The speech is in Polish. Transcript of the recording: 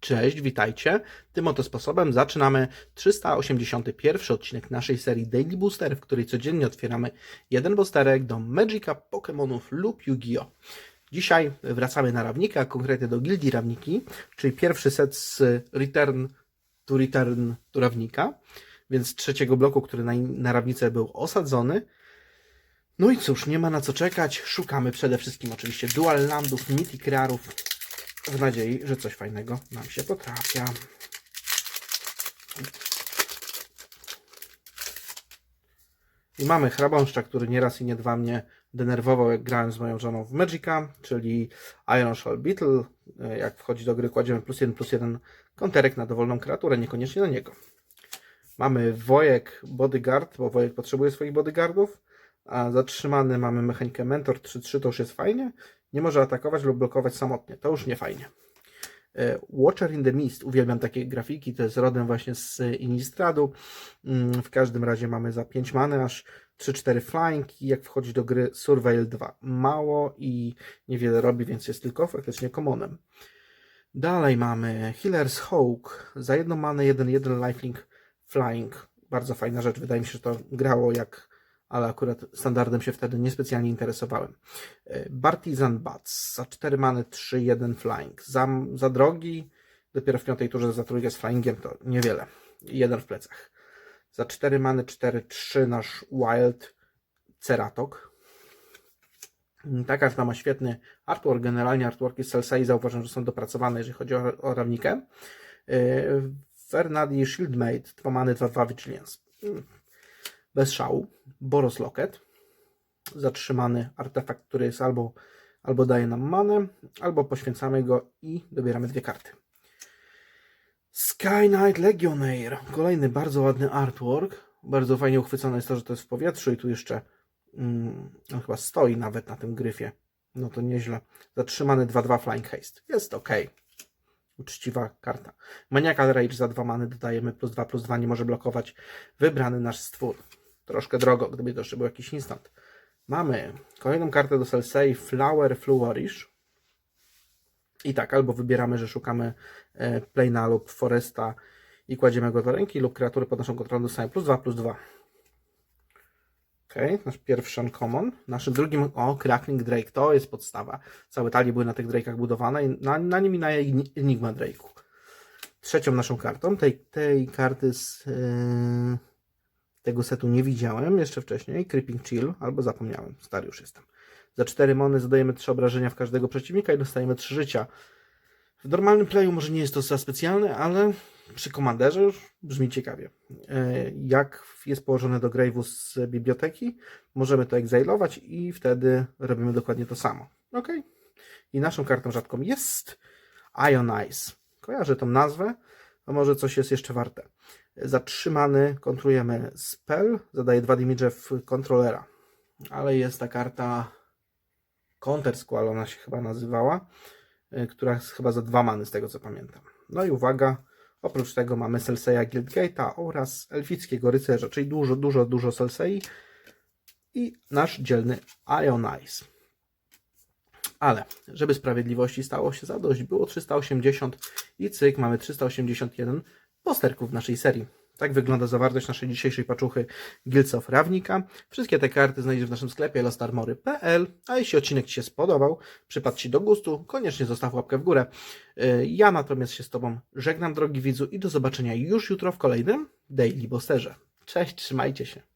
Cześć, witajcie. Tym oto sposobem zaczynamy 381 odcinek naszej serii Daily Booster, w której codziennie otwieramy jeden boosterek do Magica, Pokémonów lub Yu-Gi-Oh! Dzisiaj wracamy na Rawnika, konkretnie do Gildii Rawniki, czyli pierwszy set z Return to Return to Rawnika, więc trzeciego bloku, który na, na Rawnice był osadzony. No i cóż, nie ma na co czekać. Szukamy przede wszystkim oczywiście Dual Landów, Mythic Rarów, w nadziei, że coś fajnego nam się potrafia. I mamy hrabąszcza, który nieraz i nie dwa mnie denerwował, jak grałem z moją żoną w Magica, czyli Iron Shell Beetle. Jak wchodzi do gry, kładziemy plus jeden, plus jeden konterek na dowolną kreaturę, niekoniecznie na niego. Mamy Wojek Bodyguard, bo Wojek potrzebuje swoich bodyguardów, a zatrzymany mamy mechanikę Mentor 3-3, to już jest fajnie. Nie może atakować lub blokować samotnie, to już nie fajnie. E, Watcher in the Mist, uwielbiam takie grafiki, to jest rodem właśnie z Innistradu. Mm, W każdym razie mamy za 5 many aż 3-4 flying i jak wchodzi do gry Surveil 2. Mało i niewiele robi, więc jest tylko faktycznie commonem. Dalej mamy Healer's Hawk, za jedną manę 1-1 lifelink flying. Bardzo fajna rzecz, wydaje mi się, że to grało jak ale akurat standardem się wtedy niespecjalnie interesowałem. E, Bartizan Bats za 4 many 3-1 flying. Za, za drogi, dopiero w piątej turze za trójkę z flyingiem to niewiele. Jeden w plecach. Za 4 many 4-3 nasz Wild Ceratok. Ta karta ma świetny artwork. Generalnie artworki z Celsei zauważam, że są dopracowane, jeżeli chodzi o, o rawnikę. Yy, Fernadi Shieldmate, 2 many 2-2 Vigilance. Bez szału. Boros Locket. Zatrzymany artefakt, który jest albo, albo daje nam manę, albo poświęcamy go i dobieramy dwie karty. Sky Knight Legionnaire. Kolejny bardzo ładny artwork. Bardzo fajnie uchwycone jest to, że to jest w powietrzu i tu jeszcze mm, on chyba stoi nawet na tym gryfie. No to nieźle. Zatrzymany 2-2 Flying Haste. Jest ok. Uczciwa karta. Maniacal Rage za 2 many dodajemy plus 2 plus 2. Nie może blokować wybrany nasz stwór. Troszkę drogo, gdyby to jeszcze był jakiś instant. Mamy kolejną kartę do Selsei Flower Flourish. I tak, albo wybieramy, że szukamy e, Plaina lub Foresta i kładziemy go do ręki, lub kreatury pod naszą kontrolą dostają plus 2, plus 2. Ok, nasz pierwszy uncommon. Naszym drugim, o, Crackling Drake, to jest podstawa. Całe talie były na tych Drake'ach budowane, i na, na nim i na Enigma Drake'u. Trzecią naszą kartą, tej, tej karty z yy, tego setu nie widziałem jeszcze wcześniej, Creeping Chill, albo zapomniałem, stary już jestem. Za 4 mony zadajemy 3 obrażenia w każdego przeciwnika i dostajemy 3 życia. W normalnym playu może nie jest to za specjalne, ale przy komanderze już brzmi ciekawie. E, Jak jest położone do Grave'u z biblioteki, możemy to exilować i wtedy robimy dokładnie to samo. Ok. I naszą kartą rzadką jest Ionize. Kojarzę tą nazwę, a może coś jest jeszcze warte. Zatrzymany kontrujemy spell, zadaje 2 damage w kontrolera. Ale jest ta karta Counter Squall, ona się chyba nazywała, y, która jest chyba za dwa many z tego co pamiętam. No i uwaga, oprócz tego mamy Selseya Guildgate'a oraz Elfickiego Rycerza, czyli dużo, dużo, dużo Selsei i nasz dzielny Ionize. Ale, żeby sprawiedliwości stało się zadość, było 380 i cyk, mamy 381 posterków w naszej serii. Tak wygląda zawartość naszej dzisiejszej paczuchy Guilds of Rawnika. Wszystkie te karty znajdziesz w naszym sklepie lostarmory.pl, a jeśli odcinek Ci się spodobał, przypadł Ci do gustu, koniecznie zostaw łapkę w górę. Yy, Ja natomiast się z Tobą żegnam, drogi widzu, i do zobaczenia już jutro w kolejnym Daily Boosterze. Cześć, trzymajcie się.